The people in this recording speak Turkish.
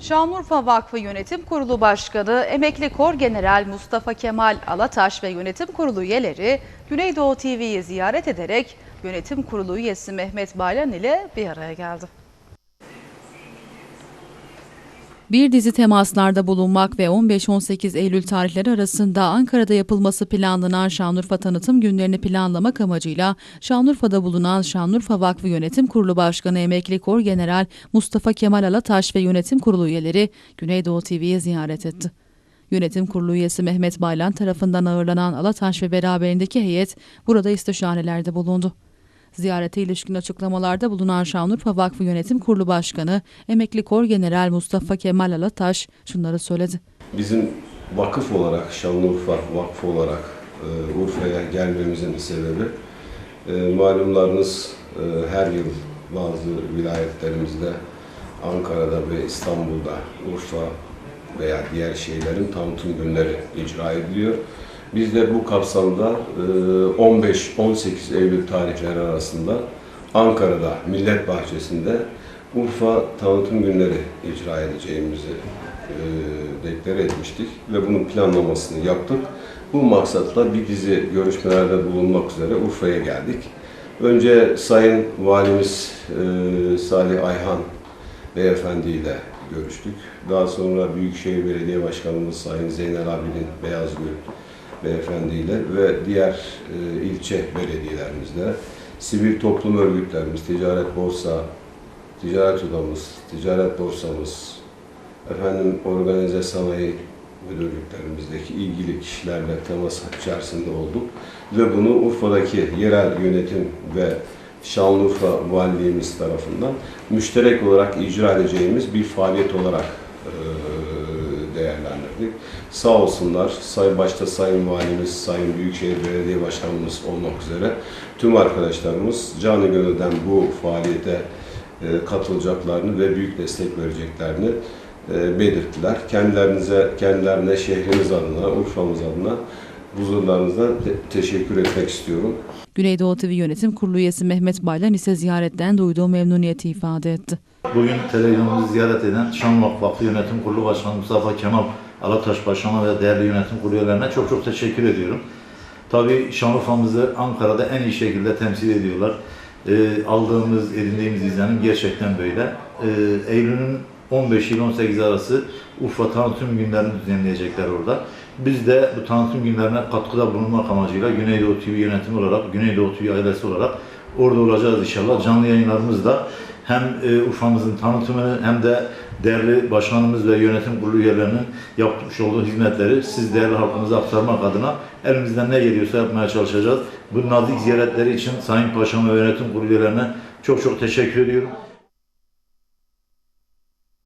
Şanlıurfa Vakfı Yönetim Kurulu Başkanı Emekli Kor General Mustafa Kemal Alataş ve Yönetim Kurulu üyeleri Güneydoğu TV'yi ziyaret ederek Yönetim Kurulu üyesi Mehmet Baylan ile bir araya geldi. Bir dizi temaslarda bulunmak ve 15-18 Eylül tarihleri arasında Ankara'da yapılması planlanan Şanlıurfa tanıtım günlerini planlamak amacıyla Şanlıurfa'da bulunan Şanlıurfa Vakfı Yönetim Kurulu Başkanı Emekli Kor General Mustafa Kemal Alataş ve Yönetim Kurulu üyeleri Güneydoğu TV'yi ziyaret etti. Yönetim Kurulu üyesi Mehmet Baylan tarafından ağırlanan Alataş ve beraberindeki heyet burada istişarelerde bulundu. Ziyarete ilişkin açıklamalarda bulunan Şanlıurfa Vakfı Yönetim Kurulu Başkanı Emekli Kor General Mustafa Kemal Alataş şunları söyledi. Bizim vakıf olarak, Şanlıurfa Vakfı olarak e, Urfa'ya gelmemizin sebebi e, malumlarınız e, her yıl bazı vilayetlerimizde Ankara'da ve İstanbul'da Urfa veya diğer şehirlerin tanıtım günleri icra ediliyor. Biz de bu kapsamda e, 15-18 Eylül tarihleri arasında Ankara'da Millet Bahçesi'nde Urfa tanıtım günleri icra edeceğimizi e, deklare etmiştik ve bunun planlamasını yaptık. Bu maksatla bir dizi görüşmelerde bulunmak üzere Urfa'ya geldik. Önce Sayın Valimiz e, Salih Ayhan Beyefendi ile görüştük. Daha sonra Büyükşehir Belediye Başkanımız Sayın Zeynel Abidin Beyazgül Beyefendi ile ve diğer e, ilçe belediyelerimizle, sivil toplum örgütlerimiz, ticaret borsa, ticaret odamız, ticaret borsamız, efendim organize sanayi müdürlüklerimizdeki ilgili kişilerle temas içerisinde olduk. Ve bunu Urfa'daki yerel yönetim ve Şanlıurfa Valiliğimiz tarafından müşterek olarak icra edeceğimiz bir faaliyet olarak e, değerlendirdik. Sağ olsunlar, say, başta Sayın Valimiz, Sayın Büyükşehir Belediye Başkanımız olmak üzere tüm arkadaşlarımız canı gönülden bu faaliyete e, katılacaklarını ve büyük destek vereceklerini e, belirttiler. Kendilerinize, kendilerine şehrimiz adına, Urfa'mız adına huzurlarınızdan te- teşekkür etmek istiyorum. Güneydoğu TV Yönetim Kurulu üyesi Mehmet Baylan ise ziyaretten duyduğu memnuniyeti ifade etti. Bugün televizyonumuzu ziyaret eden Şanlıurfa Vakfı Yönetim Kurulu Başkanı Mustafa Kemal Alataş Başkan'a ve değerli yönetim kurulu üyelerine çok çok teşekkür ediyorum. Tabii Şanlıurfa'mızı Ankara'da en iyi şekilde temsil ediyorlar. Ee, aldığımız, edindiğimiz izlenim gerçekten böyle. Ee, Eylül'ün 15 ile 18 arası Urfa tanıtım günlerini düzenleyecekler orada. Biz de bu tanıtım günlerine katkıda bulunmak amacıyla Güneydoğu TV yönetimi olarak, Güneydoğu TV ailesi olarak orada olacağız inşallah. Canlı yayınlarımızda hem e, Urfa'mızın tanıtımını hem de değerli başkanımız ve yönetim kurulu üyelerinin yapmış olduğu hizmetleri siz değerli halkımıza aktarmak adına elimizden ne geliyorsa yapmaya çalışacağız. Bu nazik ziyaretleri için Sayın Paşam ve yönetim kurulu üyelerine çok çok teşekkür ediyorum.